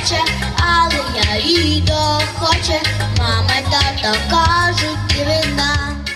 хоче, але я їй хоче. Мама й тато кажуть, дивина.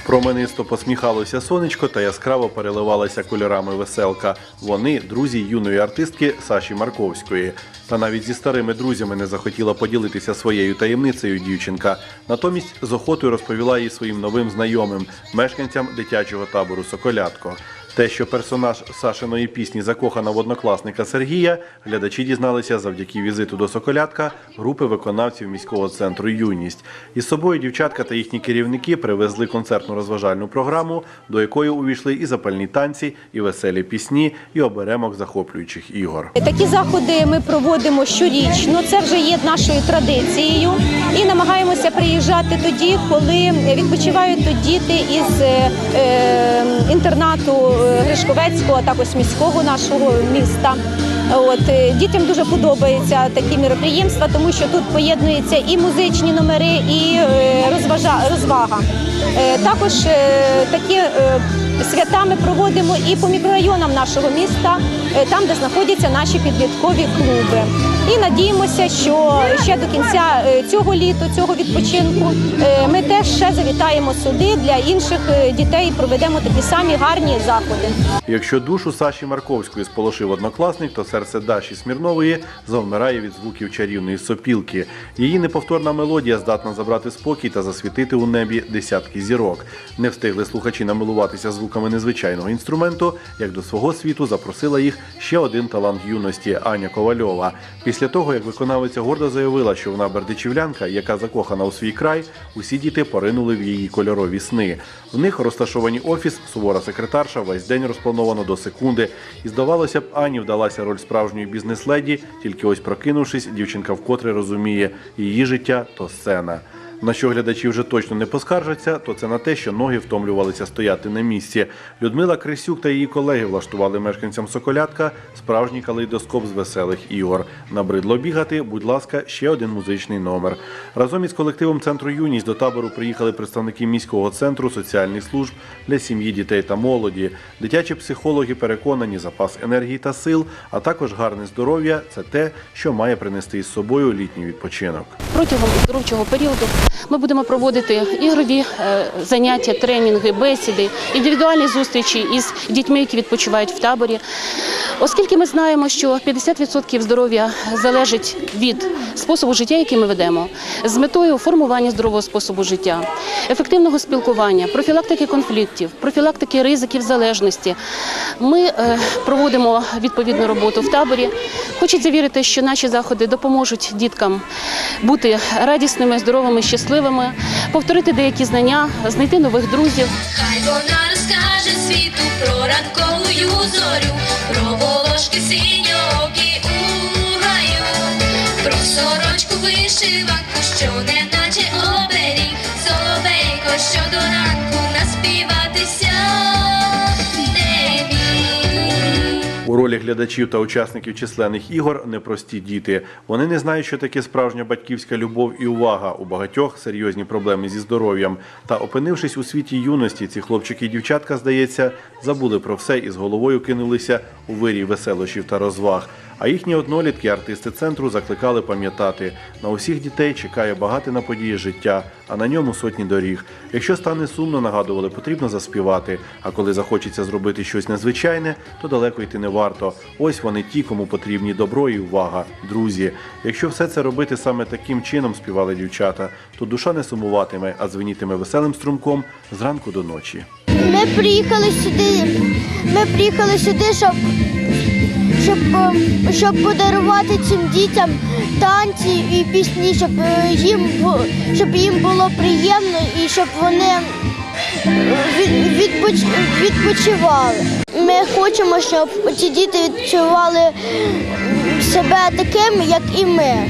Променисто посміхалося сонечко та яскраво переливалася кольорами веселка. Вони друзі юної артистки Саші Марковської. Та навіть зі старими друзями не захотіла поділитися своєю таємницею дівчинка. Натомість з охотою розповіла їй своїм новим знайомим, мешканцям дитячого табору Соколятко. Те, що персонаж Сашиної пісні закохана в однокласника Сергія, глядачі дізналися завдяки візиту до Соколятка групи виконавців міського центру Юність. Із собою дівчатка та їхні керівники привезли концертну розважальну програму, до якої увійшли і запальні танці, і веселі пісні, і оберемок захоплюючих ігор. Такі заходи ми проводимо щорічно. Це вже є нашою традицією. І намагаємося приїжджати тоді, коли відпочивають тут діти із е, е, інтернату е, Гришковецького, а також міського нашого міста. От е, дітям дуже подобаються такі міроприємства, тому що тут поєднуються і музичні номери, і е, розважа розвага. Е, Також такі свята ми проводимо і по мікрорайонам нашого міста, там, де знаходяться наші підліткові клуби. І надіємося, що ще до кінця е, цього літа, цього відпочинку, е, ми теж ще завітаємо сюди для інших е, дітей. і Проведемо такі самі гарні заходи. Якщо душу Саші Марковської сполошив однокласник, то серце Даші Смірнової завмирає від звуків чарівної сопілки. Її неповторна мелодія здатна забрати спокій та засвітити у небі десятки зірок. Не встигли слухачі намилуватися звуками незвичайного інструменту, як до свого світу запросила їх ще один талант юності Аня Ковальова. Після того, як виконавиця гордо заявила, що вона бердичівлянка, яка закохана у свій край, усі діти поринули в її кольорові сни. В них розташовані офіс, сувора секретарша, весь день розплановано до секунди. І здавалося б, Ані вдалася роль справжньої бізнес-леді, тільки ось прокинувшись, дівчинка вкотре розуміє, її життя то сцена. На що глядачі вже точно не поскаржаться, то це на те, що ноги втомлювалися стояти на місці. Людмила Крисюк та її колеги влаштували мешканцям Соколятка справжній калейдоскоп з веселих ігор. Набридло бігати, будь ласка, ще один музичний номер. Разом із колективом центру Юність до табору приїхали представники міського центру соціальних служб для сім'ї, дітей та молоді. Дитячі психологи переконані, запас енергії та сил, а також гарне здоров'я це те, що має принести із собою літній відпочинок. Протягом оздоровчого періоду ми будемо проводити ігрові е, заняття, тренінги, бесіди, індивідуальні зустрічі із дітьми, які відпочивають в таборі. Оскільки ми знаємо, що 50% здоров'я залежить від способу життя, який ми ведемо, з метою формування здорового способу життя, ефективного спілкування, профілактики конфліктів, профілактики ризиків залежності, ми е, проводимо відповідну роботу в таборі. Хочеться вірити, що наші заходи допоможуть діткам бути радісними, здоровими, щасливими, повторити деякі знання, знайти нових друзів. Хай вона розкаже світу про ранкову зорю, про волошки синьокі у гаю, про сорочку вишиванку, що не У ролі глядачів та учасників численних ігор непрості діти. Вони не знають, що таке справжня батьківська любов і увага. У багатьох серйозні проблеми зі здоров'ям. Та опинившись у світі юності, ці хлопчики і дівчатка, здається, забули про все і з головою кинулися у вирій веселощів та розваг. А їхні однолітки, артисти центру, закликали пам'ятати: на усіх дітей чекає багате на події життя, а на ньому сотні доріг. Якщо стане сумно, нагадували, потрібно заспівати. А коли захочеться зробити щось незвичайне, то далеко йти не варто. Ось вони ті, кому потрібні добро і увага, друзі. Якщо все це робити саме таким чином, співали дівчата, то душа не сумуватиме, а дзвенітиме веселим струмком зранку до ночі. Ми приїхали сюди. Ми приїхали сюди, щоб, щоб, е, щоб подарувати цим дітям танці і пісні, щоб е, їм щоб їм було приємно і щоб вони е, відпочивали. Ми хочемо, щоб ці діти відчували себе такими, як і ми.